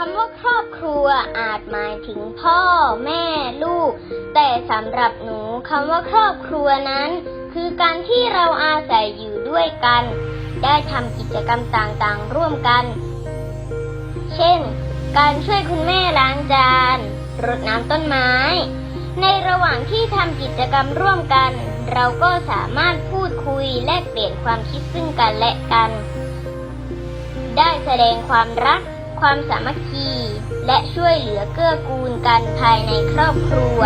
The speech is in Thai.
คำว่าครอบครัวอาจหมายถึงพ่อ แม่ลูก แต่สำหรับหนูคำว่าครอบครัวนั้น คือการที่เราอาศัยอยู่ด้วยกัน ได้ทำกิจกรรมต่างๆ ร่วมกัน เช่น การช่วยคุณแม่ล้างจานรดน้ำต้นไม้ ในระหว่างที่ทำกิจกรรมร่วมกัน เราก็สามารถพูดคุยแลกเปลี่ยนความคิดซึ่งกันและกัน ได้แสดงความรัก ความสามัคคี และช่วยเหลือเกื้อกูลกันภายในครอบครัว